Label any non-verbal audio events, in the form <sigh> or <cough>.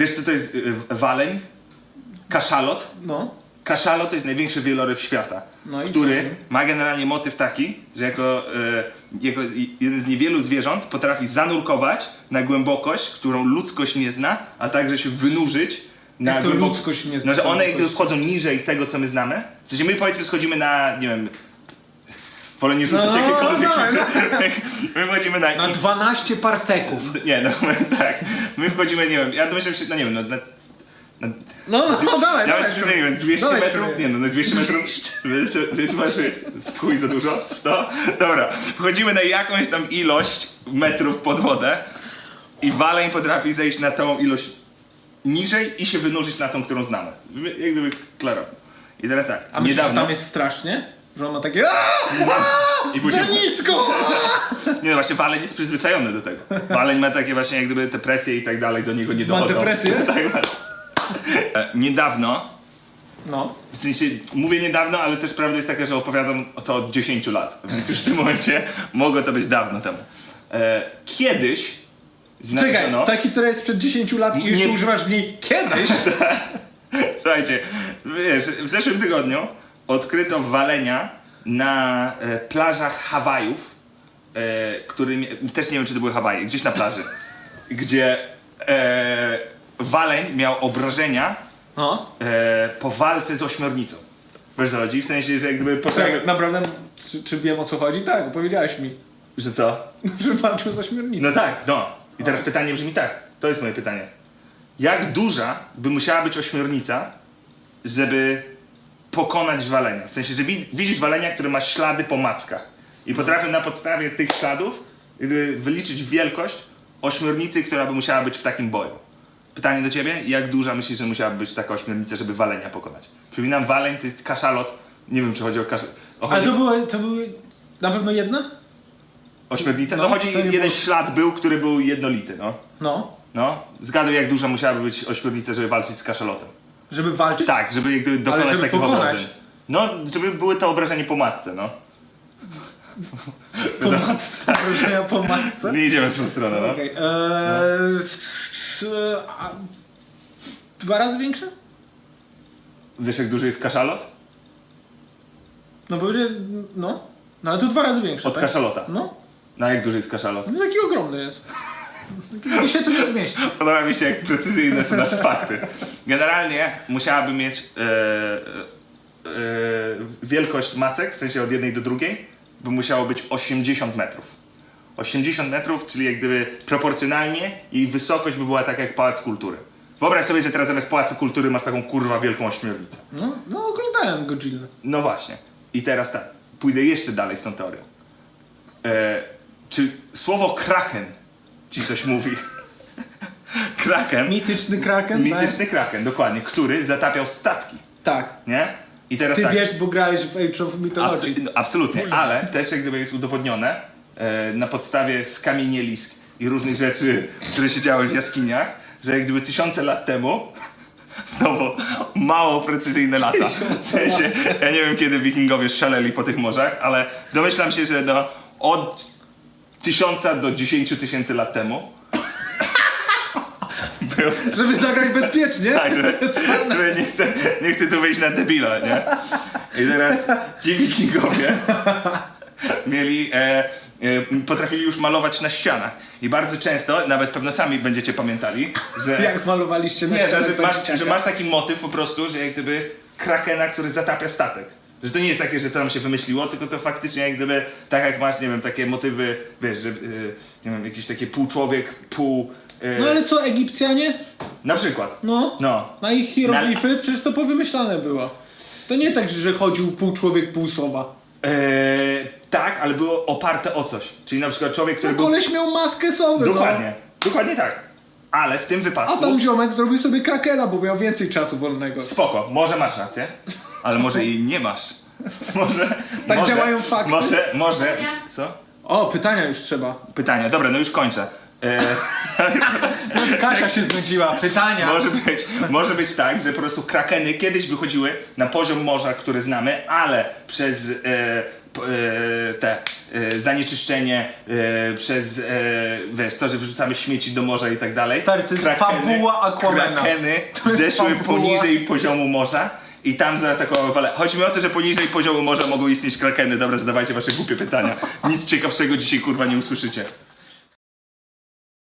wiesz co to jest y, waleń? Kaszalot? No. Kaszalot to jest największy wieloryb świata, No który ma generalnie motyw taki, że jako, e, jako jeden z niewielu zwierząt potrafi zanurkować na głębokość, którą ludzkość nie zna, a także się wynurzyć na Jak to ludzkość nie zna No, że one wchodzą niżej tego, co my znamy. W sensie my powiedzmy schodzimy na, nie wiem, wolę nie rzucać No, jakiekolwiek dawaj, rzeczy. <laughs> My wchodzimy na... Na 12 parseków. <laughs> Nie, no <laughs> tak. My wchodzimy, nie wiem, ja domyślam się, no nie wiem, no, na, No, no, dawaj, ja dawaj. myślę, że nie wiem, 200 Dawaj, metrów? Nie no, na 200 metrów wytłumaczyłeś, chuj za dużo, 100? Dobra, wchodzimy na jakąś tam ilość metrów pod wodę i waleń potrafi zejść na tą ilość niżej i się wynurzyć na tą, którą znamy. Jak gdyby klarownie. I teraz tak, A myślisz, że niedawno... tam jest strasznie? Że on ma takie "Aaa! I później, Za nisko! <laughs> nie no właśnie, waleń jest przyzwyczajony do tego. Waleń ma takie właśnie jak gdyby te presje i tak dalej do niego nie Ma dochodzą. depresję? <laughs> tak, ma. E, Niedawno No. W sensie, mówię niedawno, ale też prawda jest taka, że opowiadam to od 10 lat, <laughs> więc już w tym momencie mogło to być dawno temu. E, kiedyś Czekaj, znaleziono... ta historia jest przed 10 lat i Nie- używasz w niej kiedyś? Słuchajcie, wiesz, w zeszłym tygodniu odkryto walenia na e, plażach Hawajów, e, który, też nie wiem czy to były Hawaje, gdzieś na plaży, <laughs> gdzie e, waleń miał obrażenia No. e, po walce z ośmiornicą. Wiesz co chodzi? W sensie, że jakby potrafił... Tak, naprawdę, czy, czy wiem o co chodzi? Tak, opowiedziałeś mi, Że co? <laughs> że walczył z ośmiornicą. No tak, no. I teraz pytanie brzmi tak. To jest moje pytanie. Jak duża by musiała być ośmiornica, żeby pokonać walenia? W sensie, że wid- widzisz walenia, które ma ślady po mackach. I potrafię na podstawie tych śladów wyliczyć wielkość ośmiornicy, która by musiała być w takim boju. Pytanie do ciebie, jak duża myślisz, że musiała być taka ośmiornica, żeby walenia pokonać? Przypominam, waleń to jest kaszalot. Nie wiem, czy chodzi o kaszalot. Ale to były, to były na pewno jedna? Ośmiornica? No, No, chodzi, jeden było- ślad był, który był jednolity, no. No. No, zgaduj jak duża musiałaby być ośmiornica, żeby walczyć z kaszalotem. Żeby walczyć? Tak, żeby jak gdyby dokonać żeby takich pokonać. obrażeń. No, żeby były to obrażenia po matce, no. Po matce. <laughs> Wrażenia po matce? Nie idziemy w tą stronę, no. Okej. Eee, a- Dwa razy większe? Wiesz jak duży jest kaszalot? No bo że, no. No ale to dwa razy większe, Od tak? kaszalota. No. No a jak duży jest kaszalot? No taki ogromny jest. Taki się tu nie zmieści. Podoba mi się jak precyzyjne są nasze fakty. Generalnie musiałaby mieć e, e, e, wielkość macek, w sensie od jednej do drugiej, by musiało być 80 metrów. 80 metrów, czyli jak gdyby proporcjonalnie jej wysokość by była taka jak Pałac Kultury. Wyobraź sobie, że teraz zamiast Pałacu Kultury masz taką kurwa wielką ośmiornicę. No, no oglądałem Godzilla. No właśnie. I teraz tak, pójdę jeszcze dalej z tą teorią. E, czy słowo kraken ci coś mówi? kraken, Mityczny kraken, mityczny kraken, dokładnie, który zatapiał statki, tak? Tak. nie? I teraz Ty tak, wiesz, bo grałeś w Age of Mythology. no, absolutnie, ale też jak gdyby jest udowodnione e, na podstawie skamienielisk i różnych rzeczy, które się działy w jaskiniach, że jak gdyby tysiące lat temu <laughs> Znowu mało precyzyjne lata. W sensie, ja nie wiem kiedy wikingowie szaleli po tych morzach, ale domyślam się, że no, od tysiąca do dziesięciu tysięcy lat temu był, Żeby zagrać bezpiecznie? tak, że, <laughs> że nie, chcę, nie chcę tu wyjść na debila, nie? I teraz ci wikingowie mieli, e, e, potrafili już malować na ścianach. I bardzo często, nawet pewno sami będziecie pamiętali, że... <laughs> Jak malowaliście na Nie, ścianę że masz, że masz taki motyw po prostu, że jak gdyby krakena, który zatapia statek. Że to nie jest takie, że to nam się wymyśliło, tylko to faktycznie jak gdyby, tak jak masz, nie wiem, takie motywy, wiesz, że, y, nie wiem, jakiś taki pół człowiek, pół... y, No ale co, Egipcjanie? Na przykład. No. No. Na ich hieroglify przecież to powymyślane było. To nie tak, że chodził pół człowiek, pół sowa. Eee, tak, ale było oparte o coś. Czyli na przykład człowiek, który No był... koleś miał maskę sowy, Dokładnie, dokładnie tak. Ale w tym no. wypadku... A tam ziomek zrobił sobie krakena, bo miał więcej czasu wolnego. Spoko, może masz rację, ale może jej nie masz. <laughs> Może... Tak może, działają fakty. Może, może... Co? O, pytania już trzeba. Pytania. Dobra, no już kończę. E, <laughs> Kasia się znudziła. Pytania. może, być, może być tak, że po prostu krakeny kiedyś wychodziły na poziom morza, który znamy, ale przez e, e, te e, zanieczyszczenie e, przez e, wiesz, to, że wyrzucamy śmieci do morza i tak dalej. Stary, to jest fabuła Aquamana. Krakeny zeszły fabuła. poniżej poziomu morza. I tam zaatakowały fale. Chodzi mi o to, że poniżej poziomu morza mogą istnieć krakeny. Dobra, zadawajcie wasze głupie pytania. Nic ciekawszego dzisiaj kurwa nie usłyszycie.